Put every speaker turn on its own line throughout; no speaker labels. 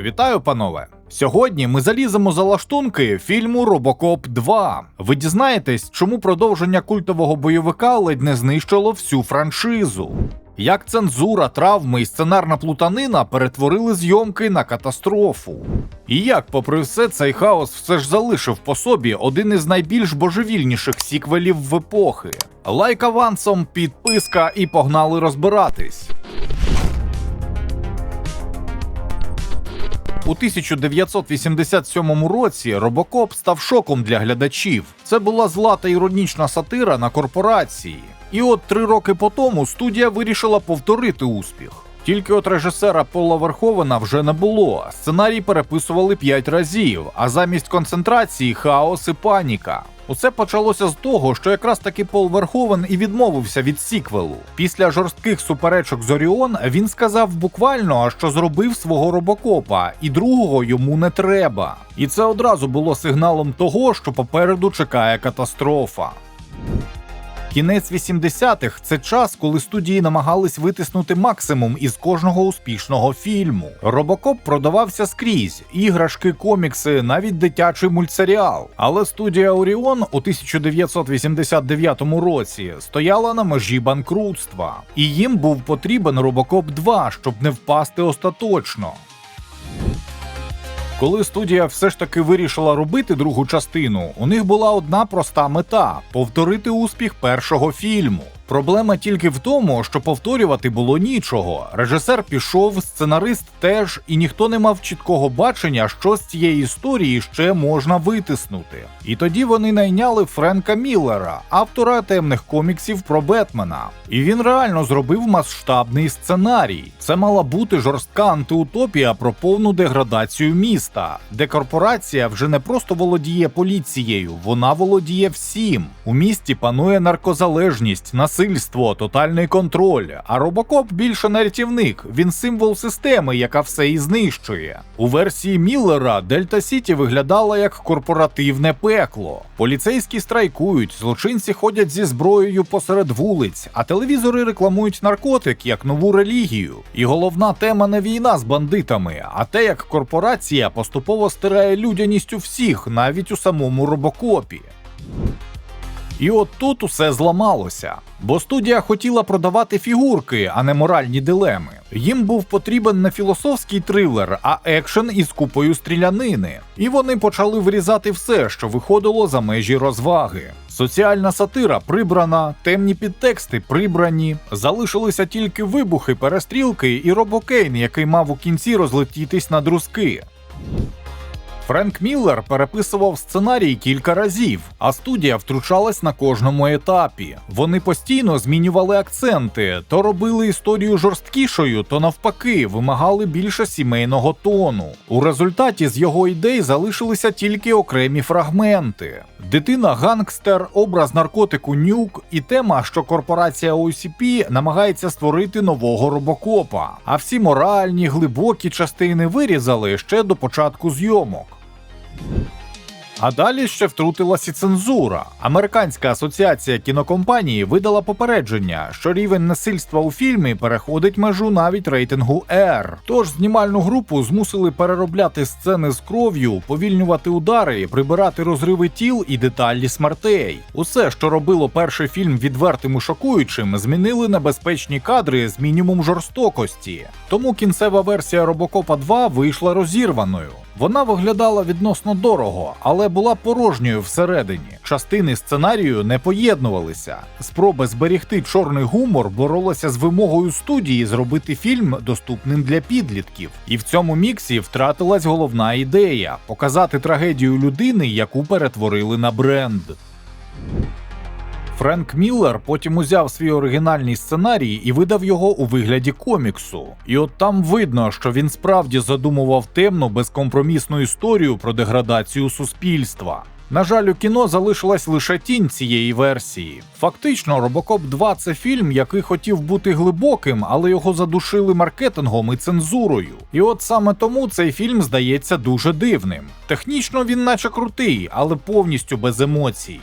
Вітаю, панове! Сьогодні ми заліземо за лаштунки фільму Робокоп 2. Ви дізнаєтесь, чому продовження культового бойовика ледь не знищило всю франшизу. Як цензура, травми і сценарна плутанина перетворили зйомки на катастрофу. І як, попри все, цей хаос все ж залишив по собі один із найбільш божевільніших сіквелів в епохи. Лайк авансом, підписка і погнали розбиратись. У 1987 році Робокоп став шоком для глядачів. Це була зла та іронічна сатира на корпорації. І от три роки по тому студія вирішила повторити успіх. Тільки от режисера Пола Верховена вже не було. Сценарій переписували п'ять разів, а замість концентрації хаос і паніка. Усе почалося з того, що якраз таки Пол Верховен і відмовився від сіквелу. Після жорстких суперечок з Оріон він сказав буквально, що зробив свого робокопа, і другого йому не треба. І це одразу було сигналом того, що попереду чекає катастрофа. Кінець 80-х – це час, коли студії намагались витиснути максимум із кожного успішного фільму. Робокоп продавався скрізь, іграшки, комікси, навіть дитячий мультсеріал. Але студія Оріон у 1989 році стояла на межі банкрутства, і їм був потрібен Робокоп 2, щоб не впасти остаточно. Коли студія все ж таки вирішила робити другу частину, у них була одна проста мета повторити успіх першого фільму. Проблема тільки в тому, що повторювати було нічого. Режисер пішов, сценарист теж, і ніхто не мав чіткого бачення, що з цієї історії ще можна витиснути. І тоді вони найняли Френка Міллера, автора темних коміксів про Бетмена. І він реально зробив масштабний сценарій. Це мала бути жорстка антиутопія про повну деградацію міста, де корпорація вже не просто володіє поліцією, вона володіє всім. У місті панує наркозалежність, насильство, тотальний контроль. А робокоп більше не рятівник, він символ системи, яка все і знищує. У версії Міллера Дельта Сіті виглядала як корпоративне пекло. Поліцейські страйкують, злочинці ходять зі зброєю посеред вулиць, а телевізори рекламують наркотик як нову релігію. І головна тема не війна з бандитами, а те, як корпорація поступово стирає людяністю всіх, навіть у самому робокопі. І от тут усе зламалося, бо студія хотіла продавати фігурки, а не моральні дилеми. Їм був потрібен не філософський трилер, а екшен із купою стрілянини. І вони почали вирізати все, що виходило за межі розваги. Соціальна сатира прибрана, темні підтексти прибрані, залишилися тільки вибухи, перестрілки і робокейн, який мав у кінці розлетітись на друзки. Френк Міллер переписував сценарій кілька разів, а студія втручалась на кожному етапі. Вони постійно змінювали акценти, то робили історію жорсткішою, то навпаки, вимагали більше сімейного тону. У результаті з його ідей залишилися тільки окремі фрагменти. Дитина гангстер, образ наркотику нюк і тема, що корпорація OCP намагається створити нового робокопа. А всі моральні, глибокі частини вирізали ще до початку зйомок. А далі ще втрутилась і цензура. Американська асоціація кінокомпанії видала попередження, що рівень насильства у фільмі переходить межу навіть рейтингу R. Тож знімальну групу змусили переробляти сцени з кров'ю, повільнювати удари, прибирати розриви тіл і деталі смертей. Усе, що робило перший фільм відвертим і шокуючим, змінили на безпечні кадри з мінімум жорстокості. Тому кінцева версія Робокопа 2 вийшла розірваною. Вона виглядала відносно дорого, але була порожньою всередині. Частини сценарію не поєднувалися. Спроби зберігти чорний гумор боролися з вимогою студії зробити фільм доступним для підлітків. І в цьому міксі втратилась головна ідея показати трагедію людини, яку перетворили на бренд. Френк Міллер потім узяв свій оригінальний сценарій і видав його у вигляді коміксу. І от там видно, що він справді задумував темну безкомпромісну історію про деградацію суспільства. На жаль, у кіно залишилась лише тінь цієї версії. Фактично, Робокоп 2 це фільм, який хотів бути глибоким, але його задушили маркетингом і цензурою. І от саме тому цей фільм здається дуже дивним. Технічно він наче крутий, але повністю без емоцій.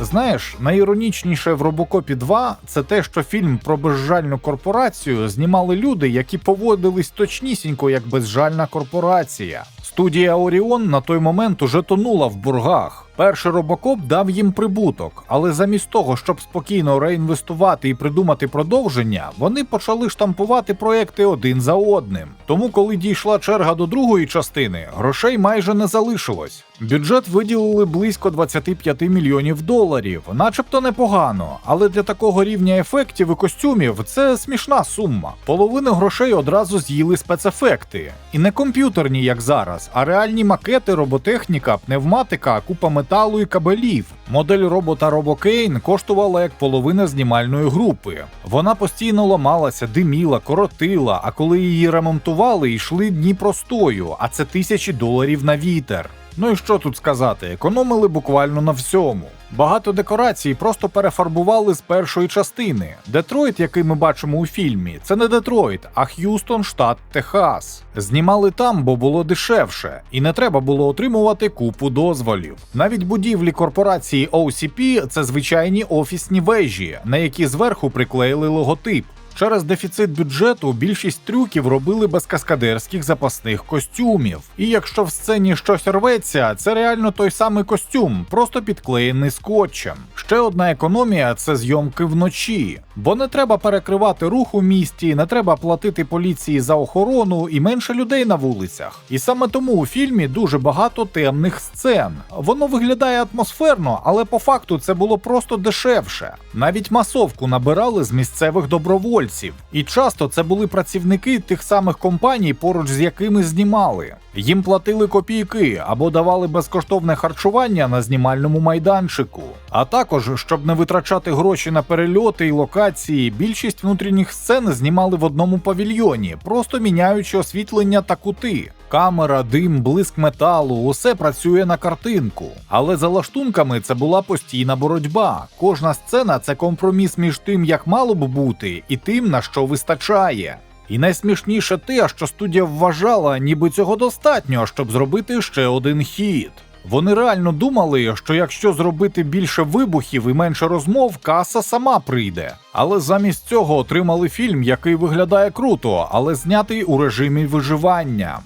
Знаєш, найіронічніше в Робокопі 2 це те, що фільм про безжальну корпорацію знімали люди, які поводились точнісінько як безжальна корпорація. Студія Оріон на той момент уже тонула в боргах. Перший робокоп дав їм прибуток, але замість того, щоб спокійно реінвестувати і придумати продовження, вони почали штампувати проекти один за одним. Тому, коли дійшла черга до другої частини, грошей майже не залишилось. Бюджет виділили близько 25 мільйонів доларів, начебто непогано, але для такого рівня ефектів і костюмів це смішна сума. Половину грошей одразу з'їли спецефекти. І не комп'ютерні, як зараз, а реальні макети, роботехніка, пневматика, купа металу і кабелів. Модель робота RoboCane коштувала як половина знімальної групи. Вона постійно ламалася, диміла, коротила, а коли її ремонтували, йшли дні простою, а це тисячі доларів на вітер. Ну і що тут сказати, економили буквально на всьому. Багато декорацій просто перефарбували з першої частини. Детройт, який ми бачимо у фільмі, це не Детройт, а Х'юстон, штат Техас. Знімали там, бо було дешевше, і не треба було отримувати купу дозволів. Навіть будівлі корпорації OCP – це звичайні офісні вежі, на які зверху приклеїли логотип. Через дефіцит бюджету більшість трюків робили без каскадерських запасних костюмів. І якщо в сцені щось рветься, це реально той самий костюм, просто підклеєний скотчем. Ще одна економія це зйомки вночі, бо не треба перекривати рух у місті, не треба платити поліції за охорону і менше людей на вулицях. І саме тому у фільмі дуже багато темних сцен. Воно виглядає атмосферно, але по факту це було просто дешевше. Навіть масовку набирали з місцевих добровольців. І часто це були працівники тих самих компаній, поруч з якими знімали. Їм платили копійки або давали безкоштовне харчування на знімальному майданчику. А також, щоб не витрачати гроші на перельоти і локації, більшість внутрішніх сцен знімали в одному павільйоні, просто міняючи освітлення та кути. Камера, дим, блиск металу усе працює на картинку. Але за лаштунками це була постійна боротьба. Кожна сцена це компроміс між тим, як мало б бути, і тим, на що вистачає. І найсмішніше те, що студія вважала, ніби цього достатньо, щоб зробити ще один хід. Вони реально думали, що якщо зробити більше вибухів і менше розмов, каса сама прийде. Але замість цього отримали фільм, який виглядає круто, але знятий у режимі виживання.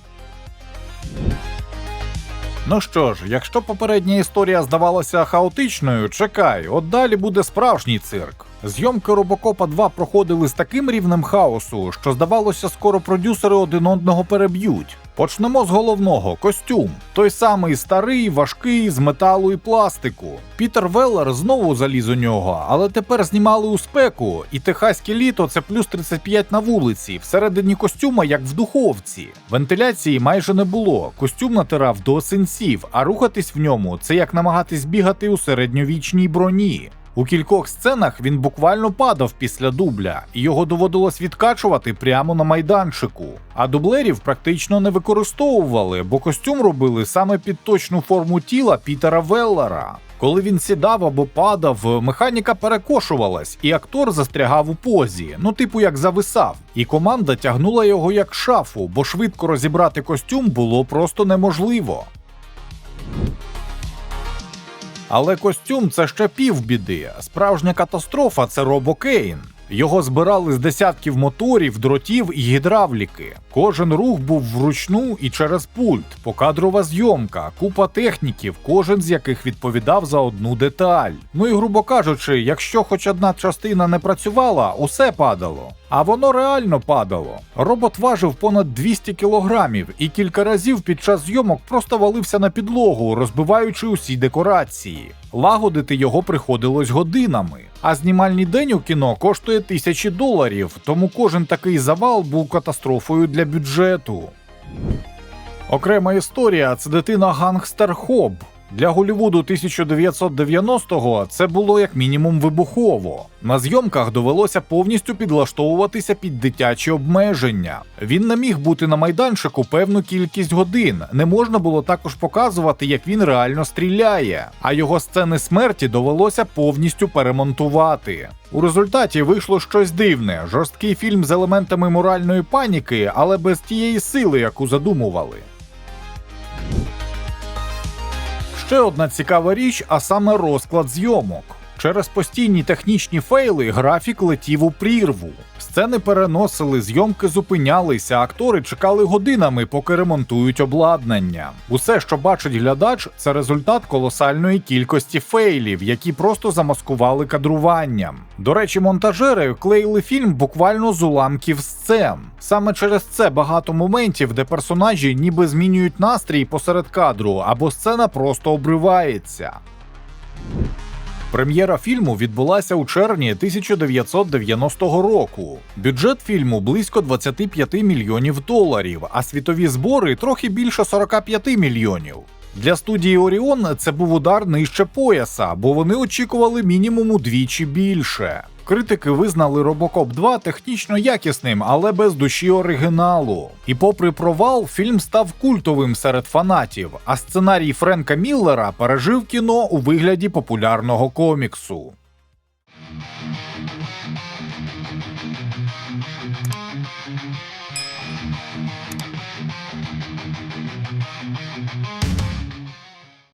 Ну що ж, якщо попередня історія здавалася хаотичною, чекай, от далі буде справжній цирк. Зйомки Робокопа 2 проходили з таким рівнем хаосу, що здавалося, скоро продюсери один одного переб'ють. Почнемо з головного костюм. Той самий старий, важкий, з металу і пластику. Пітер Веллер знову заліз у нього, але тепер знімали у спеку, і техаське літо це плюс 35 на вулиці, всередині костюма, як в духовці. Вентиляції майже не було. Костюм натирав до синців, а рухатись в ньому це як намагатись бігати у середньовічній броні. У кількох сценах він буквально падав після дубля, і його доводилось відкачувати прямо на майданчику. А дублерів практично не використовували, бо костюм робили саме під точну форму тіла Пітера Веллера. Коли він сідав або падав, механіка перекошувалась, і актор застрягав у позі, ну типу як зависав. І команда тягнула його як шафу, бо швидко розібрати костюм було просто неможливо. Але костюм це ще півбіди. Справжня катастрофа це робокейн. Його збирали з десятків моторів, дротів і гідравліки. Кожен рух був вручну і через пульт, покадрова зйомка, купа техніків, кожен з яких відповідав за одну деталь. Ну і грубо кажучи, якщо хоч одна частина не працювала, усе падало. А воно реально падало. Робот важив понад 200 кілограмів і кілька разів під час зйомок просто валився на підлогу, розбиваючи усі декорації. Лагодити його приходилось годинами. А знімальний день у кіно коштує тисячі доларів, тому кожен такий завал був катастрофою для бюджету. Окрема історія це дитина гангстер Хоб. Для Голлівуду 1990-го це було як мінімум вибухово. На зйомках довелося повністю підлаштовуватися під дитячі обмеження. Він не міг бути на майданчику певну кількість годин. Не можна було також показувати, як він реально стріляє, а його сцени смерті довелося повністю перемонтувати. У результаті вийшло щось дивне: жорсткий фільм з елементами моральної паніки, але без тієї сили, яку задумували. Ще одна цікава річ, а саме розклад зйомок. Через постійні технічні фейли графік летів у прірву. Сцени переносили, зйомки зупинялися, актори чекали годинами, поки ремонтують обладнання. Усе, що бачить глядач, це результат колосальної кількості фейлів, які просто замаскували кадруванням. До речі, монтажери клеїли фільм буквально з уламків сцен. Саме через це багато моментів, де персонажі ніби змінюють настрій посеред кадру, або сцена просто обривається. Прем'єра фільму відбулася у червні 1990 року. Бюджет фільму близько 25 мільйонів доларів, а світові збори трохи більше 45 мільйонів. Для студії Оріон це був удар нижче пояса, бо вони очікували мінімум удвічі більше. Критики визнали Робокоп 2 технічно якісним, але без душі оригіналу. І попри провал, фільм став культовим серед фанатів, а сценарій Френка Міллера пережив кіно у вигляді популярного коміксу.